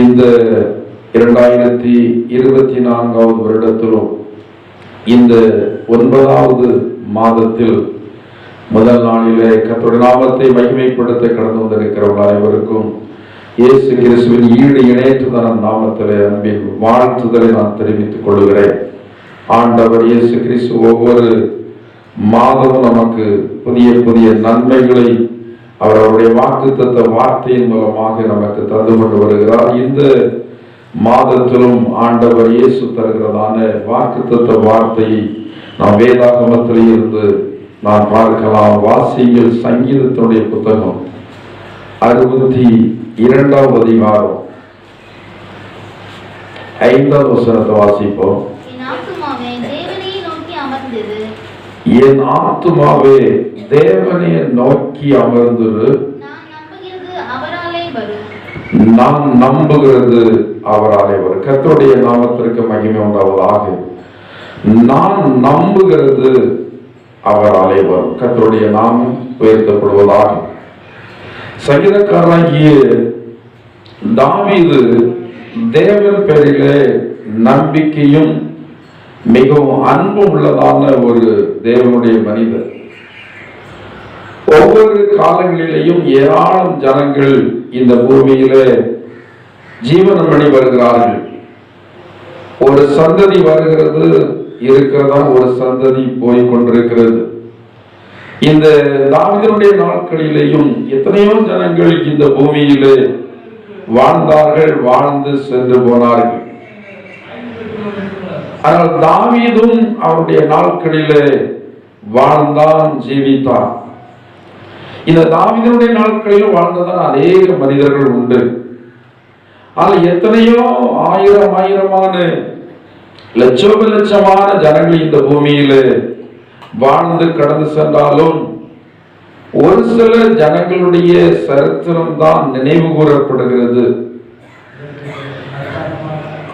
இந்த இரண்டாயிரத்தி இருபத்தி நான்காவது வருடத்திலும் இந்த ஒன்பதாவது மாதத்தில் முதல் நாளிலே கத்தோட நாமத்தை மகிமைப்படுத்த கடந்து வந்திருக்கிறவர்கள் அனைவருக்கும் இயேசு கிறிஸ்துவின் ஈடு இணையற்றுதன நாமத்திலே அன்பின் வாழ்த்துதலை நான் தெரிவித்துக் கொள்கிறேன். ஆண்டவர் இயேசு கிறிஸ்து ஒவ்வொரு மாதமும் நமக்கு புதிய புதிய நன்மைகளை அவர் அவருடைய வாக்குத்தத்த வார்த்தையின் மூலமாக நமக்கு தந்து கொண்டு வருகிறார். இந்த மாதத்திலும் ஆண்டவர் இயேசு தருகிறதான வாக்குத்தத்த வார்த்தையை நாம் வேதாகமத்தில் இருந்து நாம் பார்க்கலாம். வாசிகள் சங்கீதத்தினுடைய புத்தகம் அறுபத்தி இரண்டாவது அதிகாரம் ஐந்தாவது வசனத்தை வாசிப்போம். என் ஆத்துமாவே தேவனை நோக்கி அமர்ந்திரு. நான் நம்புகிறது அவராலே வரும். கர்த்தருடைய நாமத்திற்கு மகிமை உண்டாவதாக. நான் நம்புகிறது அவராலே வரும். கர்த்தருடைய நாமம் உயர்த்தப்படுவதாக. சங்கீதக்காரனாகிய தாவீது தேவன் பேரிலே நம்பிக்கையும் மிகவும் அன்பு உள்ளதான ஒரு தேவனுடைய மனிதர். ஒவ்வொரு காலங்களிலேயும் ஏராளம் ஜனங்கள் இந்த பூமியில ஜீவனம் பண்ணி வருகிறார்கள். ஒரு சந்ததி வருகிறது இருக்கிறதா? ஒரு சந்ததி போய் கொண்டிருக்கிறது. இந்த தாவிதனுடைய நாட்களிலேயும் எத்தனையோ ஜனங்கள் இந்த பூமியிலே வாழ்ந்தார்கள் வாழ்ந்து சென்று போனார்கள். ஆனால் தாவீதும் அவருடைய நாட்களிலே வாழ்ந்தான் ஜீவித்தான். இந்த தாவிதனுடைய நாட்களில் வாழ்ந்ததான் அநேக மனிதர்கள் உண்டு. ஆனால் எத்தனையோ ஆயிரம் ஆயிரமான லட்சோப லட்சமான ஜனங்கள் இந்த பூமியில வாழ்ந்து கடந்து சென்றாலும் ஒரு சில ஜனங்களுடைய சரித்திரம் தான் நினைவு கூறப்படுகிறது.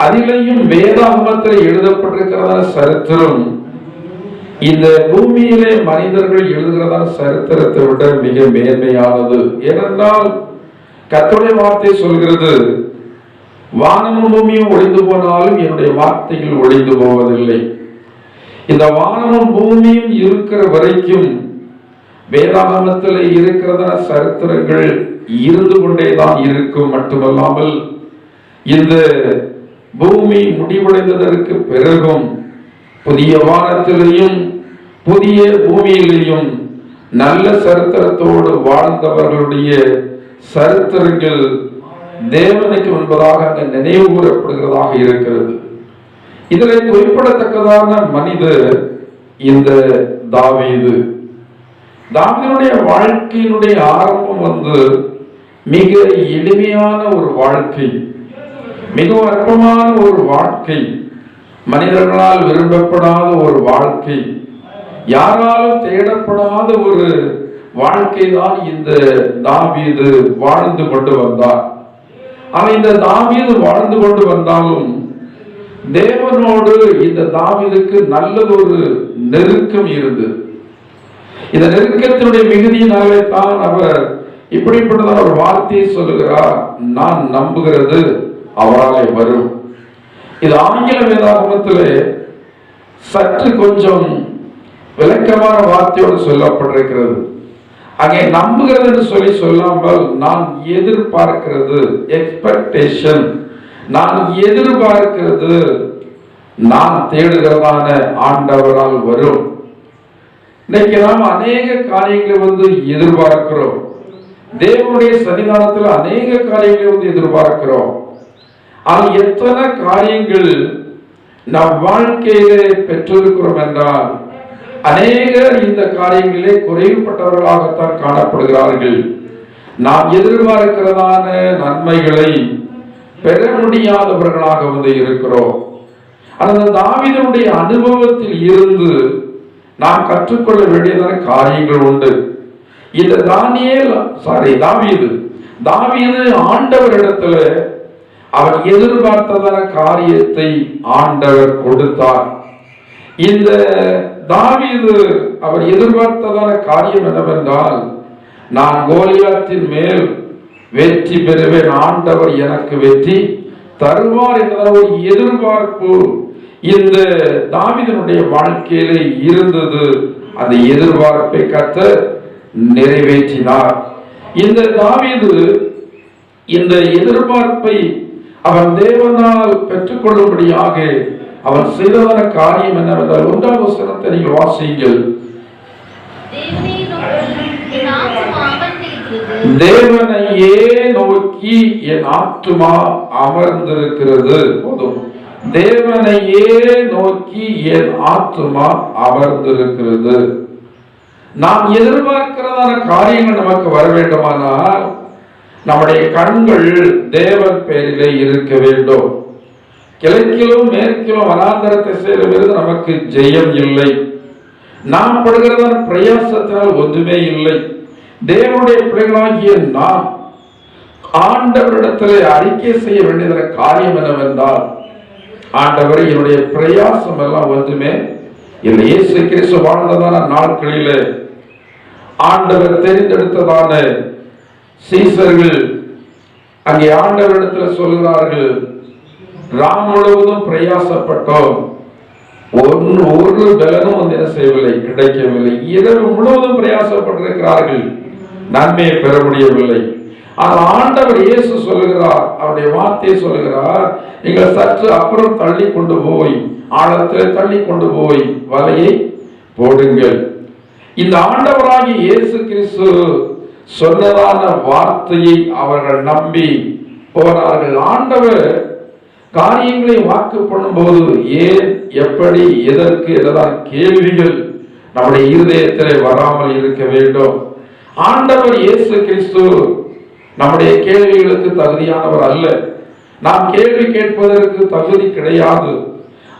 அதிலேயும் வேதாகமத்தில் எழுதப்பட்டிருக்கிறதான சரித்திரம் இந்த பூமியிலே மனிதர்கள் எழுதுகிறதா சரித்திரத்தை விட மிக மேன்மையானது. ஏனென்றால் கர்த்தருடைய வார்த்தை சொல்கிறது வானமும் பூமியும் ஒளிந்து போனாலும் என்னுடைய வார்த்தைகள் ஒளிந்து போவதில்லை. இந்த வானமும் பூமியும் இருக்கிற வரைக்கும் வேதாகமத்தில் இருக்கிறதா சரித்திரங்கள் இருந்து கொண்டே தான் இருக்கும். மட்டுமல்லாமல் இந்த பூமி முடிவடைந்ததற்கு பிறகும் புதிய வானத்திலையும் புதிய பூமியிலையும் நல்ல சரித்திரத்தோடு வாழ்ந்தவர்களுடைய சரித்திரங்கள் தேவனுக்கு முன்பதாக அங்கு நினைவு கூறப்படுகிறதாக இருக்கிறது. இதில் குறிப்பிடத்தக்கதான மனிதர் இந்த தாவீது. தாவீதனுடைய வாழ்க்கையினுடைய ஆரம்பம் வந்து மிக எளிமையான ஒரு வாழ்க்கை மிகவும் அற்பமான ஒரு வாழ்க்கை மனிதர்களால் விரும்பப்படாத ஒரு வாழ்க்கை. யாராலும் தேடப்படாத ஒரு வாழ்க்கை தான் இந்த தாவீது வாழ்ந்து கொண்டு வந்தார். ஆனால் இந்த தாவீது வாழ்ந்து கொண்டு வந்தாலும் தேவனோடு இந்த தாவீதுக்கு நல்லதொரு நெருக்கம் இருந்தது. இந்த நெருக்கத்தினுடைய மிகுதியினாலே தான் அவர் இப்படிப்பட்டதான ஒரு வார்த்தையை சொல்லுகிறார். நான் நம்புகிறது அவராலே வரும். இது ஆங்கில வேதாகமத்திலே சற்று கொஞ்சம் விளக்கமான வார்த்தையோடு சொல்லப்பட்டிருக்கிறது. அங்கே நம்புகிறது என்று சொல்லி சொல்லாமல் நான் எதிர்பார்க்கிறது எக்ஸ்பெக்டேஷன் நான் எதிர்பார்க்கிறது நான் தேடுகிறதான ஆண்டவரால் வரும். இன்னைக்கு நாம் அநேக காரியங்களை வந்து எதிர்பார்க்கிறோம். தேவனுடைய சன்னிதானத்தில் அநேக காரியங்களை வந்து எதிர்பார்க்கிறோம். ஆனால் எத்தனை காரியங்கள் நம் வாழ்க்கையிலே பெற்றிருக்கிறோம் என்றால் அநேகர் இந்த காரியங்களிலே குறைவுபட்டவர்களாகத்தான் காணப்படுகிறார்கள். நாம் எதிர்பார்க்கிறதான நன்மைகளை பெற முடியாதவர்களாக வந்து இருக்கிறோம். அந்த தாவிதனுடைய அனுபவத்தில் இருந்து நாம் கற்றுக்கொள்ள வேண்டியதான காரியங்கள் உண்டு. இந்த தானியல் சாரி தாவியது தாவியது ஆண்டவரிடத்துல அவர் எதிர்பார்த்ததான காரியத்தை ஆண்டவர் கொடுத்தார். இந்த தாவீது அவர் எதிர்பார்த்ததான காரியம் என்னவென்றால் நான் கோலியாத்தின் மேல் வெற்றி பெறுவேன் ஆண்டவர் எனக்கு வெற்றி தருவார் என்ற ஒரு எதிர்பார்ப்பு இந்த தாவிதனுடைய வாழ்க்கையில இருந்தது. அந்த எதிர்பார்ப்பை கத்த நிறைவேற்றினார். இந்த தாவிது இந்த எதிர்பார்ப்பை அவன் தேவனால் பெற்றுக்கொள்ளும்படியாக அவன் செய்ததான காரியம் என்னவென்றால் ஒன்றாம் வசனத்தை நீங்கள் வாசியுங்கள். தேவனையே நோக்கி என் ஆத்துமா அமர்ந்திருக்கிறது. தேவனையே நோக்கி என் ஆத்துமா அமர்ந்திருக்கிறது. போதும். தேவனையே நோக்கி என் ஆத்துமா அமர்ந்திருக்கிறது. நாம் எதிர்பார்க்கிறதான காரியங்கள் நமக்கு வர வேண்டுமானால் நம்முடைய கண்கள் தேவன் பேரிலே இருக்க வேண்டும். கிழக்கிலும் மேற்கிலும் வனாந்தர விருது நமக்கு ஜெயம் இல்லை. நாம் படுகிறதான பிரயாசத்தினால் ஒன்றுமே இல்லை. தேவனுடைய பிள்ளைகளாகிய நாம் ஆண்டவரிடத்தில் அறிக்கை செய்ய வேண்டியதான காரியம் என்னவென்றால் ஆண்டவர் என்னுடைய பிரயாசம் எல்லாம் ஒன்றுமே இல்லை. இயேசு கிறிஸ்து வாழ்ந்ததான நாட்களிலே ஆண்டவர் தெரிந்தெடுத்ததான சீசர்கள் அங்கே ஆண்டவரிடத்தில் சொல்கிறார்கள் ராம் முழுவதும் பிரயாசப்பட்டோம். ஒன்று ஒரு பலனும் வந்து என்ன செய்யவில்லை கிடைக்கவில்லை. இரவு முழுவதும் பிரயாசப்பட்டிருக்கிறார்கள். நன்மையை பெற முடியவில்லை. ஆனால் ஆண்டவர் இயேசு சொல்லுகிறார் அவருடைய வார்த்தையை சொல்லுகிறார் நீங்கள் சற்று அப்புறம் தள்ளி கொண்டு போய் ஆழத்தில் தள்ளி கொண்டு போய் வலையை போடுங்கள். இந்த ஆண்டவராகி இயேசு கிறிஸ்து சொன்னதான வார்த்தையை அவர்கள் நம்பி போனார்கள். ஆண்டவர் காரியங்களை வாக்கு பண்ணும்போது ஏன் எப்படி எதற்கு எதெல்லாம் கேள்விகள் நம்முடைய இருதயத்திலே வராமல் இருக்க வேண்டும்? ஆண்டவர் இயேசு கிறிஸ்து நம்முடைய கேள்விகளுக்கு தகுதியானவர் அல்ல. நாம் கேள்வி கேட்பதற்கு தகுதி கிடையாது.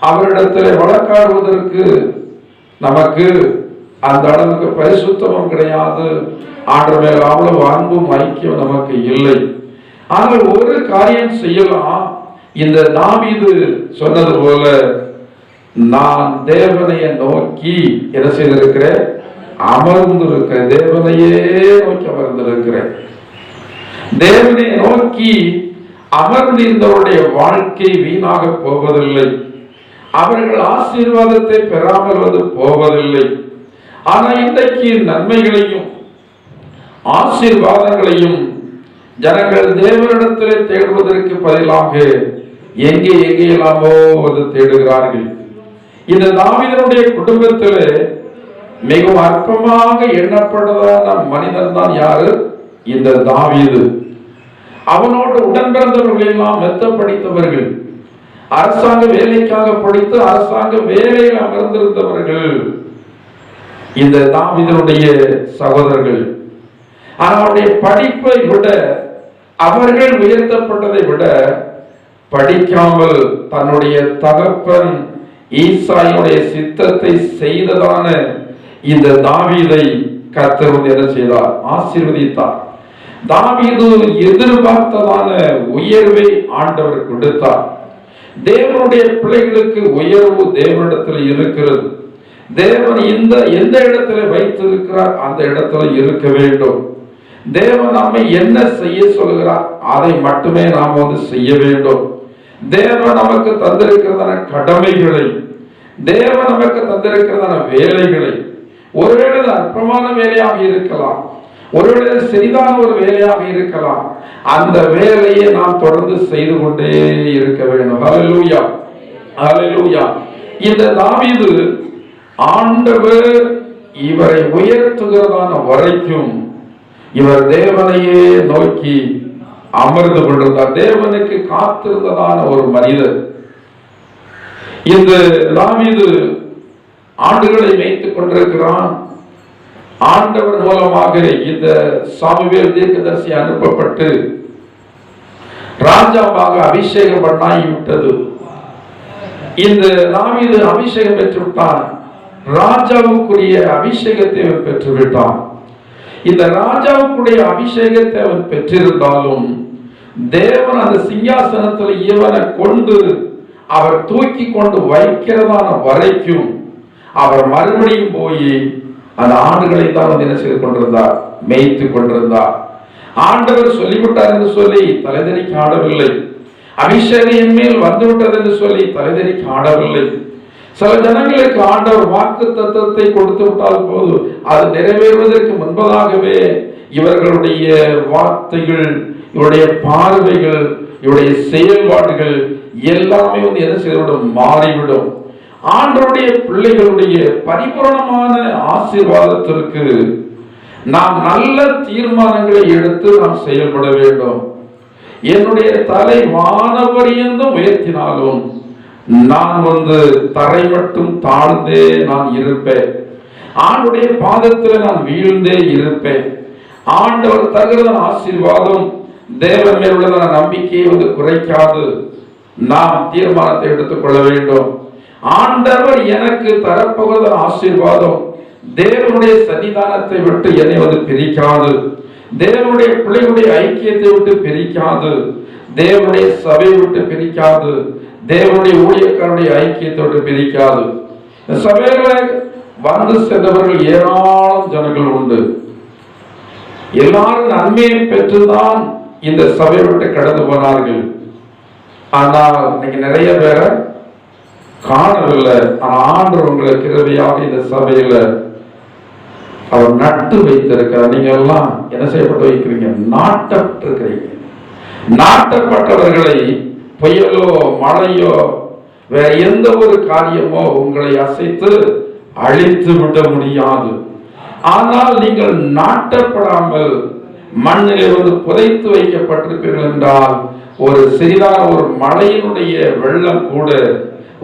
அவரிடத்தில் வழக்காடுவதற்கு நமக்கு அந்த அளவுக்கு பரிசுத்தமும் கிடையாது. ஆண்டு மேல் அவ்வளவு அன்பும் ஐக்கியம் நமக்கு இல்லை. ஆனால் ஒரு காரியம் செய்யலாம். இந்த தாவீது சொன்னது போல நான் தேவனையை நோக்கி என்ன செய்திருக்கிறேன்? அமர்ந்திருக்கிறேன். தேவனையே நோக்கி அமர்ந்திருக்கிறேன். தேவனை நோக்கி அமர்ந்திருந்தவருடைய வாழ்க்கை வீணாக போவதில்லை. அவர்கள் ஆசீர்வாதத்தை பெறாமல் வந்து போவதில்லை. ஆனா இன்றைக்கு நன்மைகளையும் ஆசீர்வாதங்களையும் ஜனங்கள் தேவனிடத்திலே தேடுவதற்கு பதிலாக எங்கே எங்கேயெல்லாமோ வந்து தேடுகிறார்கள். இந்த தாவிதனுடைய குடும்பத்திலே மிகவும் அற்பமாக எண்ணப்படுவதான மனிதன் தான் யாரு? இந்த தாவீது. அவனோடு உடன் பிறந்தவர்கள் எல்லாம் மெத்த படித்தவர்கள் அரசாங்க வேலைக்காக படித்து அரசாங்க வேலையில் அமர்ந்திருந்தவர்கள். இந்த தாவிதனுடைய சகோதரர்கள். அவருடைய படிப்பை விட அவர்கள் உயர்த்தப்பட்டதை விட படிக்காமல் தன்னுடைய தகப்பன் ஈசாயினுடைய சித்தத்தை செய்ததான இந்த தாவீதை கத்தர் வந்து என்ன செய்தார்? ஆசீர்வதித்தார். தாவீது எதிர்பார்த்ததான உயர்வை ஆண்டவர் கொடுத்தார். தேவனுடைய பிள்ளைகளுக்கு உயர்வு தேவனிடத்தில் இருக்கிறது. தேவன் இந்த எந்த இடத்துல வைத்திருக்கிறார் அந்த இடத்துல இருக்க வேண்டும். தேவன் நம்மை என்ன செய்ய சொல்கிறார் அதை மட்டுமே நாம் வந்து செய்ய வேண்டும். தேவன் நமக்கு தந்திருக்கிறதான கடமைகளை தேவன் நமக்கு தந்திருக்கிறதான வேலைகளை ஒருவேளை அது அற்பமான வேலையாக இருக்கலாம் ஒருவேளை சிறிதான ஒரு வேலையாக இருக்கலாம் அந்த வேலையை நாம் தொடர்ந்து செய்து கொண்டே இருக்க வேண்டும். ஹalleluya ஹalleluya இந்த தாவிது ஆண்டவர் இவரை உயர்த்துகிறதான வரைக்கும் இவர் தேவனையே நோக்கி அமர்ந்து கொண்டிருந்தார் தேவனுக்கு காத்திருந்ததான ஒரு மனிதர். இந்த தாவீது ஆண்டுகளை வைத்துக் கொண்டிருக்கிறான். ஆண்டவர் மூலமாக இந்த சாமுவேல் தீர்க்கதரிசி அனுப்பப்பட்டு ராஜாவாக அபிஷேகம் பண்ணாகிவிட்டது. இந்த தாவீது அபிஷேகம் பெற்று விட்டான் ராஜாவுக்குரிய அபிஷேகத்தை பெற்றுவிட்டான். பெற்று விட்டான் இந்த ராஜாவுக்குடைய அபிஷேகத்தை அவன் பெற்றிருந்தாலும் தேவன் அந்த சிங்காசனத்தில் இவனை கொண்டு அவர் தூக்கி கொண்டு வைக்கிறதான வரைக்கும் அவர் மறுபடியும் போய் அந்த ஆண்டுகளை தான் வந்து என்ன செய்து கொண்டிருந்தார்? மேய்த்து கொண்டிருந்தார். ஆண்டவர் சொல்லிவிட்டார் என்று சொல்லி தலைதறி ஆடவில்லை. அபிஷேகம் மேல் வந்துவிட்டது என்று சொல்லி தலைதறி ஆடவில்லை. சில ஜனங்களுக்கு ஆண்டவர் வாக்கு தத்துவத்தை கொடுத்து விட்டால் போது அது நிறைவேறுவதற்கு முன்பதாகவே இவர்களுடைய வார்த்தைகள் இவருடைய பார்வைகள் இவருடைய செயல்பாடுகள் எல்லாமே வந்து என்ன செய்துவிடும்? மாறிவிடும். ஆண்டருடைய பிள்ளைகளுடைய பரிபூரணமான ஆசீர்வாதத்திற்கு நாம் நல்ல தீர்மானங்களை எடுத்து நாம் செயல்பட வேண்டும். என்னுடைய தலை வானவரியந்தும் உயர்த்தினாலும் நான் வந்து தரை மட்டும் தாழ்ந்தே நான் இருப்பேன். ஆண்டுடைய பாதத்தில் நான் வீழ்ந்தே இருப்பேன். ஆண்டவர் தகுந்த ஆசீர்வாதம் தேவன் மேல் உள்ள நம்பிக்கையை வந்து குறைக்காது. நாம் தீர்மானத்தை எடுத்துக்கொள்ள வேண்டும். ஆண்டவர் எனக்கு தரப்போகிற ஆசீர்வாதம் தேவனுடைய சன்னிதானத்தை விட்டு என்னை வந்து பிரிக்காது. தேவனுடைய பிள்ளைகளுடைய ஐக்கியத்தை விட்டு பிரிக்காது. தேவனுடைய சபையை விட்டு பிரிக்காது. தேவனுடைய ஊழியக்காரனுடைய ஐக்கியத்தை விட்டு பிரிக்காது சபையில வந்து சென்றவர்கள் ஏராளம் ஜனங்கள் உண்டு. எல்லாரும் நன்மையை பெற்றுதான் இந்த சபையை விட்டு கடந்து போனார்கள். ஆனால் இன்னைக்கு நிறைய பேரை காணவில்லை. ஆனால் ஆண்டவர் உங்களை கிருவையாக இந்த சபையில அவர் நட்டு வைத்திருக்கிறார். நீங்க எல்லாம் என்ன செய்யப்பட்டு வைக்கிறீங்க? நாட்டப்பட்டிருக்கிறீங்க. நாட்டப்பட்டவர்களை புயலோ மழையோ வேற எந்த ஒரு காரியமோ உங்களை அசைத்து அழித்து விட முடியாது. ஆனால் நீங்கள் நாட்டப்படாமல் மண்ணிலே வந்து புதைத்து வைக்கப்பட்டிருப்பீர்கள் என்றால் ஒரு சிறிதான ஒரு மழையினுடைய வெள்ளம் கூட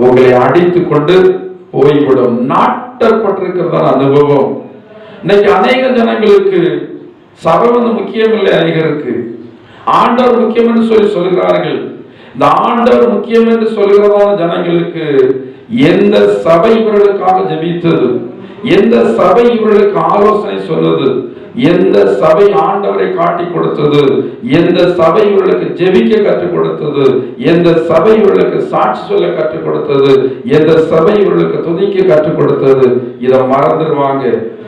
உங்களை அடித்து கொண்டு போய்விடும். நாட்டப்பட்டிருக்கிறதான அனுபவம். இன்னைக்கு அநேக ஜனங்களுக்கு சபை வந்து முக்கியம் இல்லை அநேகருக்கு. ஆண்டவர் முக்கியம் என்று சொல்லி சொல்கிறார்கள். இந்த ஆண்டவர் முக்கியம் என்று சொல்கிறதான ஜனங்களுக்கு எந்த சபை இவர்களுக்காக ஜெபித்தது? எந்த சபை இவர்களுக்கு ஆலோசனை சொன்னது? எந்த சபை ஆண்டவரை காட்டி கொடுத்தது? எந்த சபை இவர்களுக்கு ஜெபிக்க கற்றுக் கொடுத்தது? எந்த சபை இவர்களுக்கு சாட்சி சொல்ல கற்றுக் கொடுத்தது? எந்த சபை இவர்களுக்கு துதிக்க கற்றுக் கொடுத்தது? இதை மறந்துடுவாங்க.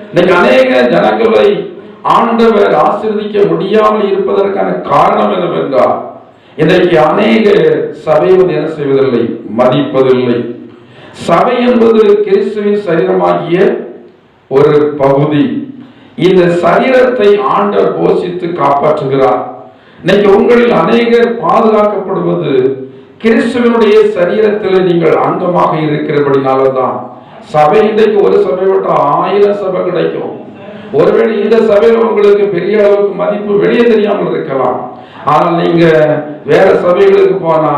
இன்னைக்கு அநேக ஜனங்களை ஆண்டவர் ஆசீர்வதிக்க முடியாமல் இருப்பதற்கான காரணம் என்னவென்றால் இன்றைக்கு அநேக சபை வந்து என்ன செய்வதில்லை? மதிப்பதில்லை. சபை என்பது கிறிஸ்துவின் சரீரமாகிய ஒரு பகுதி. இந்த சரீரத்தை ஆண்டவர் போஷித்து காப்பாற்றுகிறார். இன்னைக்கு உங்களில் அநேகர் பாதுகாக்கப்படுவது கிறிஸ்துவனுடைய சரீரத்தில் நீங்கள் அங்கமாக இருக்கிறபடினால்தான். சபை இன்றைக்கு ஒரு சபை விட்டு ஆயிரம் சபை கிடைக்கும். ஒருவேளை இந்த சபையில் உங்களுக்கு பெரிய அளவுக்கு மதிப்பு வெளியே தெரியாமல் இருக்கலாம். ஆனால் நீங்க வேற சபைகளுக்கு போனா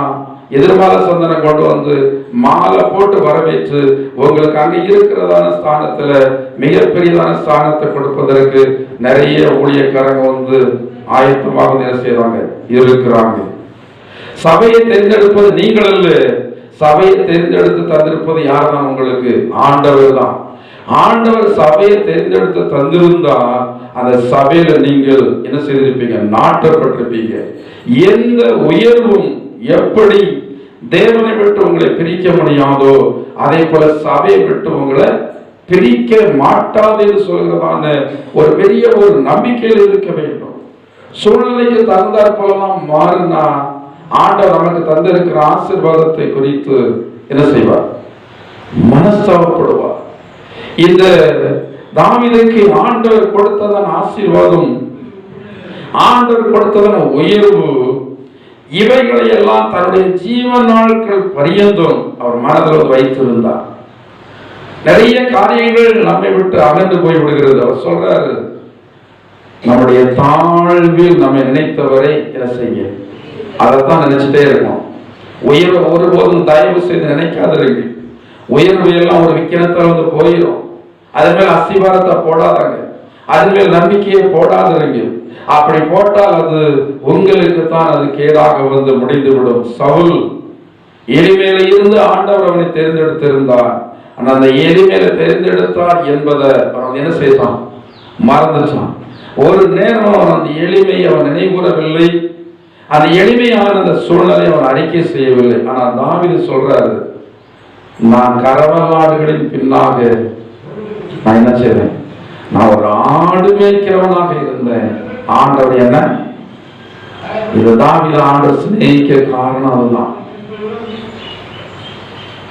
எதிர்மால சந்தனம் கொண்டு வந்து மாலை போட்டு வரவேற்று உங்களுக்கு அங்கே இருக்கிறதான ஸ்தானத்துல மிகப்பெரியதான ஸ்தானத்தை கொடுப்பதற்கு நிறைய ஊழியக்காரங்க வந்து ஆயத்தமாக என்ன செய்றாங்க இருக்கிறாங்க. சபையை தேர்ந்தெடுப்பது நீங்கள் அல்ல. சபையை தேர்ந்தெடுத்து தந்திருப்பது யார் தான் உங்களுக்கு? ஆண்டவர் தான். ஆண்டவர் சபையை தேர்ந்தெடுத்து தந்திருந்தா அந்த சபையில நீங்கள் என்ன செய்திருப்பீங்க? நாட்டப்பட்டிருப்பீங்க. எந்த உயர்வும் எப்படி தேவனை விட்டு உங்களை பிரிக்க முடியாதோ அதே போல சபையை விட்டு உங்களை பிரிக்க மாட்டாது என்று சொல்கிறதான ஒரு பெரிய ஒரு நம்பிக்கையில் இருக்க வேண்டும். சூழ்நிலைக்கு தகுந்தாற் போலலாம் மாறினா ஆண்டவர் நமக்கு தந்திருக்கிற ஆசீர்வாதத்தை குறித்து என்ன செய்வார்? மனஸ்தாபப்படுவார். இந்த தாவீதுக்கு ஆண்டவர் கொடுத்ததன் ஆசீர்வாதம் ஆண்டவர் கொடுத்ததன் உயர்வு இவைகளை எல்லாம் தன்னுடைய ஜீவ நாட்கள் பரியந்தும் அவர் மனதில் வைத்திருந்தார். நிறைய காரியங்கள் நம்மை விட்டு அகன்று போய் விடுகிறது அவர் சொல்றாரு நம்முடைய தாழ்வில் நம்மை நினைத்தவரை என்ன செய்ய? அதைத்தான் நினைச்சிட்டே இருக்கோம். உயர்வை ஒருபோதும் தயவு செய்து நினைக்காதீர்கள். உயர்வு எல்லாம் ஒரு விக்கிரத்தில் வந்து போயிடும் அது மேல் அஸ்திவாரத்தை போடாதாங்க. அது மேல் நம்பிக்கையை போடாதீங்க. அப்படி போட்டால் அது உங்களுக்கு தான் அது கேடாக வந்து முடிந்துவிடும். சவுல் எரிமேல இருந்து ஆண்டவர் அவனை தேர்ந்தெடுத்திருந்தார் ஆனா அந்த எளிமையில தேர்ந்தெடுத்தார் என்பதை அவன் என்ன செய்தான்? மறந்துச்சான் ஒரு நேரம் அவன் அந்த எளிமையை அவன் நினைவுறவில்லை அந்த எளிமையான அந்த சூழ்நிலை அவன் அறிக்கை செய்யவில்லை. ஆனால் தாவிது சொல்றாரு நான் கரவலாடுகளின் பின்னாக நான் என்ன செய்வேன்? நான் ஒரு ஆடு மேய்க்கிறவனாக இருந்தேன். ஆண்டவர் என்ன? இதுதான் இது ஆண்டு சிநேகிக்க காரணம் அதுதான்.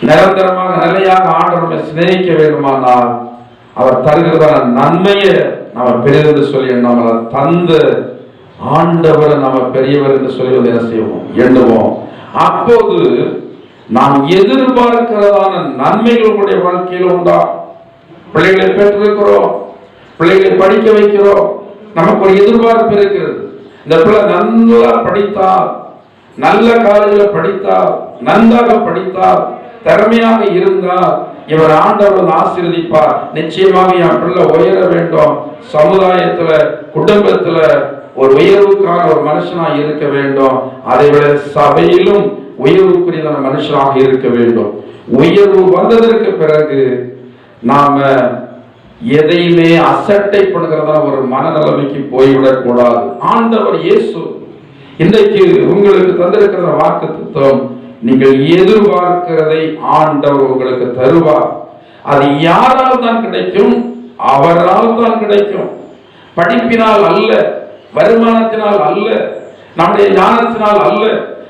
நிரந்தரமாக நிலையாக ஆண்டவர் நம்மை சிநேகிக்க வேண்டுமானால் அவர் தருகிறதான நன்மையை நம்ம பெரியது சொல்லி நம்மளை தந்த ஆண்டவர் நம்ம பெரியவர் என்று சொல்லுவது என்ன செய்வோம்? எண்ணுவோம். அப்போது நாம் எதிர்பார்க்கிறதான நன்மைகள் உங்களுடைய வாழ்க்கையில் உண்டா? பிள்ளைகளை பெற்றிருக்கிறோம் பிள்ளைகளை படிக்க வைக்கிறோம். நமக்கு ஒரு எதிர்பார்ப்பு இருக்கிறது. இந்த பிள்ளை நல்லா படித்தால் நல்ல காலேஜில் படித்தால் நன்றாக படித்தால் திறமையாக இருந்தால் இவர் ஆண்டவன் ஆசீர்வதிப்பார். நிச்சயமாக என் பிள்ளை உயர வேண்டும். சமுதாயத்துல குடும்பத்துல ஒரு உயர்வுக்கான ஒரு மனுஷனா இருக்க வேண்டும். அதை விட சபையிலும் உயர்வுக்குரியதான மனுஷனாக இருக்க வேண்டும். உயர்வு வந்ததற்கு பிறகு நாம எதையுமே அசட்டை பண்ணுகிறதான ஒரு மனநிலைமைக்கு போய்விடக் கூடாது. ஆண்டவர் இயேசு இன்றைக்கு உங்களுக்கு தந்திருக்கிற வாக்கு தத்துவம் நீங்கள் எதிர்பார்க்கிறதை ஆண்டவர் உங்களுக்கு தருவார் அது யாரால் தான் கிடைக்கும்? அவரால் தான் கிடைக்கும். படிப்பினால் அல்ல வருமானத்தினால் அல்ல நம்முடைய ஞானத்தினால் அல்ல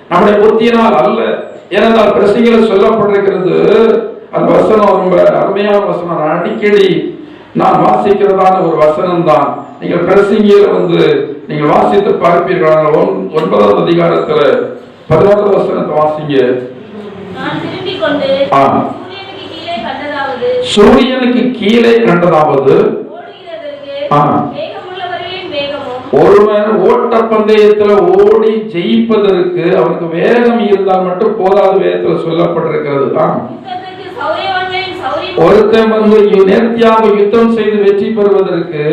நம்முடைய புத்தியினால் அல்ல. ஏனென்றால் பிரசங்கில சொல்லப்பட்டிருக்கிறது வசனம் ரொம்ப அருமையான வசனம். அடிக்கடி நான் வாசிக்கிறதான ஒரு வசனம் தான் நீங்கள் பிரசங்கியில வந்து நீங்கள் வாசித்து பார்ப்பீர்கள். ஒன்- ஒன்பதாவது அதிகாரத்துல பதினோரு வசனத்தை வாசிங்க. சூரியனுக்கு கீழே கண்டதாவது. ஒருவன் ஓட்டப்பந்தயத்துல ஓடி ஜெயிப்பதற்கு அவனுக்கு வேகம் இருந்தால் மட்டும் போதாது வேதத்துல சொல்லப்பட்டிருக்கிறது ஆ. ஒருத்தன் வந்து நேர்த்தியாக யுத்தம் செய்து வெற்றி பெறுவதற்கு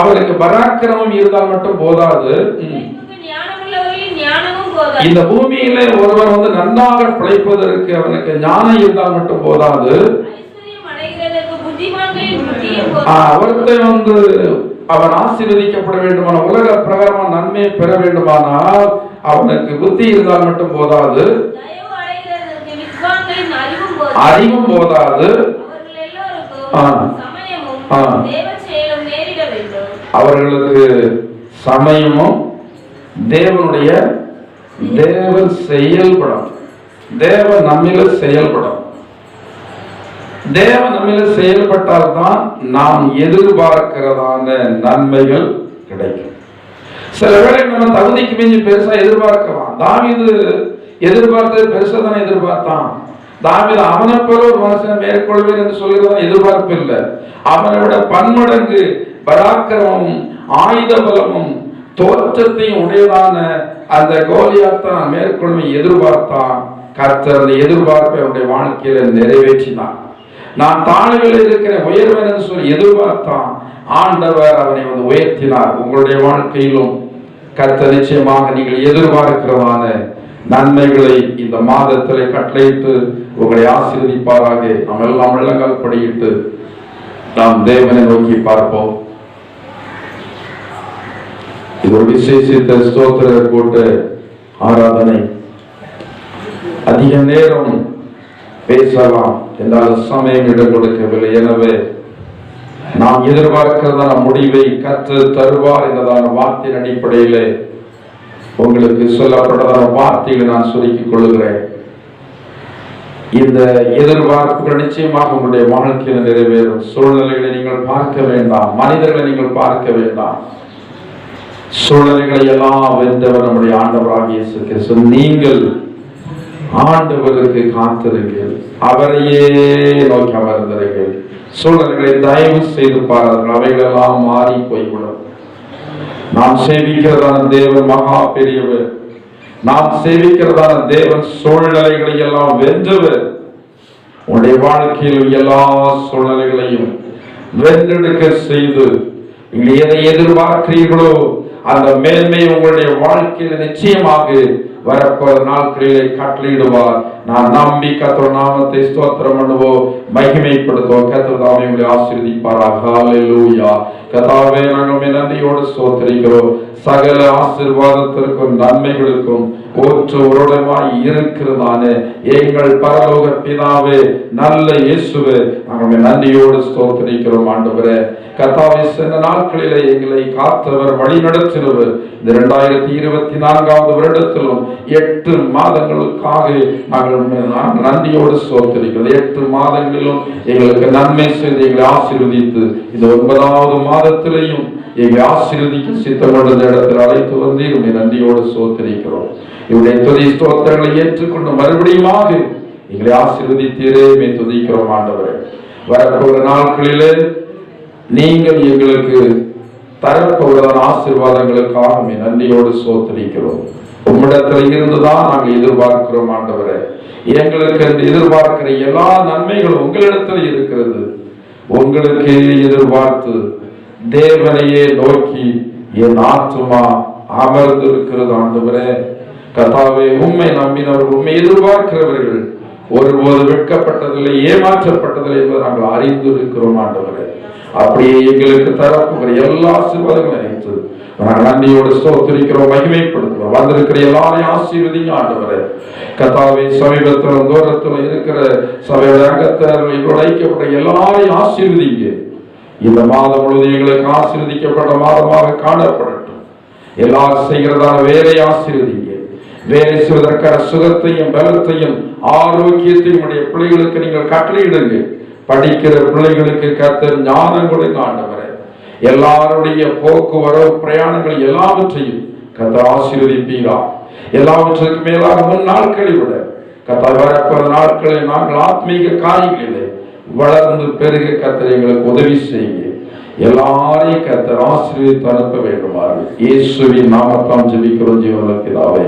அவனுக்கு பராக்கிரமம் இருந்தால் மட்டும் போதாது. இந்த பூமியில ஒருவன் வந்து நன்றாக பிழைப்பதற்கு அவனுக்கு ஞானம் இருந்தால் மட்டும் போதாது. ஒருத்தன் வந்து அவன் ஆசீர்வதிக்கப்பட வேண்டுமான உலக பிரகாரமான நன்மையை பெற வேண்டுமானால் அவனுக்கு புத்தி இருந்தால் மட்டும் போதாது. அறிவும் போதாது. அவர்களுக்கு சமயமும் தேவனுடைய தேவ செயல்படும். தேவ நம்மில செயல்படும். தேவ நம்மில செயல்பட்டால்தான் நாம் எதிர்பார்க்கிறதான நன்மைகள் கிடைக்கும். சில வேளை நம்ம தகுதிக்கு மிஞ்சி பெருசா எதிர்பார்க்கலாம். தாவீது எதிர்பார்த்தது பெருசா தானே எதிர்பார்த்தான். தாவித அவனை போல ஒரு மனுஷனை மேற்கொள்வேன் என்று சொல்கிறதா எதிர்பார்ப்பு இல்லை அவனை விட பன்மடங்கு பராக்கிரமும் ஆயுத பலமும் தோற்றத்தையும் உடையதான அந்த கோலியாத்தான் மேற்கொள்மை எதிர்பார்த்தான். கர்த்தர் அந்த எதிர்பார்ப்பை அவனுடைய வாழ்க்கையில நிறைவேற்றினான் நான் தாழ்வில் இருக்கிற உயர்வன் என்று சொல்லி எதிர்பார்த்தான். ஆண்டவர் அவனை வந்து உயர்த்தினார். உங்களுடைய வாழ்க்கையிலும் கர்த்த நிச்சயமாக நீங்கள் எதிர்பார்க்கிறதான நன்மைகளை இந்த மாதத்திலே கட்டளையிட்டு உங்களை ஆசீர்வதிப்பாராக. நாம் எல்லாம் உள்ளங்கால் படியிட்டு நாம் தேவனை நோக்கி பார்ப்போம். இது ஒரு விசேஷித்த ஸ்தோத்திர கூட்ட ஆராதனை. அதிக நேரம் பேசலாம். என்றால் சமயம் இடம் கொடுக்கவில்லை எனவே நாம் எதிர்பார்க்கிறதான முடிவை கற்று தருவார் என்றதான வார்த்தையின் அடிப்படையிலே உங்களுக்கு சொல்லப்பட்டதான வார்த்தைகளை நான் சுருக்கிக் கொள்கிறேன் இந்த எதிர்பார்ப்புகள் நிச்சயமாக உங்களுடைய வாழ்க்கையில் நிறைவேறும். சூழ்நிலைகளை நீங்கள் பார்க்க வேண்டாம். மனிதர்களை நீங்கள் பார்க்க வேண்டாம். சூழ்நிலைகளை எல்லாம் வென்றவர் நம்முடைய ஆண்டவராக இயேசு கிறிஸ்து. நீங்கள் ஆண்டவருக்கு காத்திருங்கள். அவரையே நோக்கி அமர்ந்திருங்கள். சூழ்நிலைகளை தயவு செய்து பாருங்கள். அவைகளெல்லாம் மாறி போய்விடும். நாம் சேவிக்கிறதான தேவன் மகா பெரியவர். நாம் சேவிக்கிறதான தேவன் சூழ்நிலைகளை எல்லாம் வென்றவர். உன்னுடைய வாழ்க்கையில் எல்லா சூழ்நிலைகளையும் வென்றெடுக்க செய்து நீங்கள் எதை எதிர்பார்க்கிறீர்களோ அந்த மேன்மை உங்களுடைய வாழ்க்கையில் நிச்சயமாக வரப்போற நாட்களிலே கட்டளையிடுவார். நான் நம்பி கத்தோட நாமத்தை ஸ்தோத்திரம் பண்ணுவோம். மகிமைப்படுத்துவோம் கத்தர் உங்களை ஆசீர்வதிப்பாராக. ஹalleluya கதாவே நாங்கள் நன்றியோடு ஸ்தோத்திரிக்கிறோம். சகல ஆசீர்வாதத்திற்கும் நன்மைகளுக்கும் ஊற்று உருடமாய் இருக்கிறதான. எங்கள் பரலோக பிதாவே நல்ல இயேசுவே நாங்கள் நன்றியோடு ஸ்தோத்திரிக்கிறோம் ஆண்டவரே. கத்தாவை சென்ற நாட்களிலே எங்களை காத்தவர் வழி நடத்தினவர் இந்த இரண்டாயிரத்தி இருபத்தி நான்காவது வருடத்திலும் எட்டு மாதங்களுக்காக நாங்கள் நாங்கள் நன்றியோடு ஸ்தோத்திரிக்கிறோம். எட்டு மாதங்களிலும் எங்களுக்கு நன்மை செய்து எங்களை ஆசீர்வதித்து இந்த ஒன்பதாவது மாதத்திலையும் எங்களை ஆசீர்வதிக்க சித்தம் இடத்தில் அழைத்து வந்து உண்மை நன்றியோடு சோத்தரிக்கிறோம். இவருடைய துதி ஸ்தோத்திரங்களை ஏற்றுக்கொண்டு மறுபடியுமாக எங்களை ஆசீர்வதித்தீரே மே துதிக்கிறோம் ஆண்டவரே. வரப்போகிற நாட்களிலே நீங்கள் எங்களுக்கு தரப்போகிறதான ஆசீர்வாதங்களுக்காக உம்மை நன்றியோடு சோத்தரிக்கிறோம். உம்மிடத்தில் இருந்துதான் நாங்கள் எதிர்பார்க்கிறோம் ஆண்டவரே. எங்களுக்கு எதிர்பார்க்கிற எல்லா நன்மைகளும் உங்களிடத்தில் இருக்கிறது. உங்களுக்கு எதிர்பார்த்து தேவனையே நோக்கி என் ஆத்மா அமர்ந்திருக்கிறது ஆண்டவரே. கதாவே உண்மை நம்பினவர்கள் உண்மை எதிர்பார்க்கிறவர்கள் ஒருபோது வெட்கப்பட்டதில்லை ஏமாற்றப்பட்டதில்லை என்பதை நாங்கள் அறிந்திருக்கிறோம் ஆண்டவரே. அப்படியே எங்களுக்கு தரப்புகிற எல்லா ஆசீர்வாதங்களும் நினைத்து நாங்கள் நன்றியோடு ஸ்தோத்திரிக்கிறோம் மகிமைப்படுத்துவோம் வந்திருக்கிற எல்லாரையும் ஆசீர்வதிங்க ஆண்டவரே. கதாவை சமீபத்திலும் தூரத்திலும் இருக்கிற சபையோட அங்கத்தினர்கள் எங்களோட ஐக்கியப்பட்ட எல்லாரையும் ஆசீர்வதிங்க. இந்த மாதம் முழுவதும் எங்களுக்கு ஆசீர்வதிக்கப்பட்ட மாதமாக காணப்படட்டும். எல்லாரும் செய்கிறதான வேலை ஆசீர்வதிங்க. வேலை செய்வதற்கான சுகத்தையும் பலத்தையும் ஆரோக்கியத்தையும் உடைய பிள்ளைகளுக்கு நீங்கள் கட்டளையிடுங்க. படிக்கிற பிள்ளைகளுக்கு கத்தர் ஞானம் கொடுங்க ஆண்டவரே எல்லாருடைய போக்குவரவு பிரயாணங்கள் எல்லாவற்றையும் கத்த ஆசீர்வதிப்பீரா. எல்லாவற்றுக்கும் மேலாக முன் நாட்களை விட கத்த வரப்போற நாட்களை நாங்கள் ஆத்மீக காரியங்களிலே வளர்ந்து பெருக கத்தர் எங்களுக்கு உதவி செய்யுங்க. எல்லாரையும் கத்தர் ஆசீர்வதித்து அனுப்ப வேண்டுமாறு. இயேசுவின் நாமத்தாம் ஜெபிக்கிறோம் ஜீவன பிதாவே.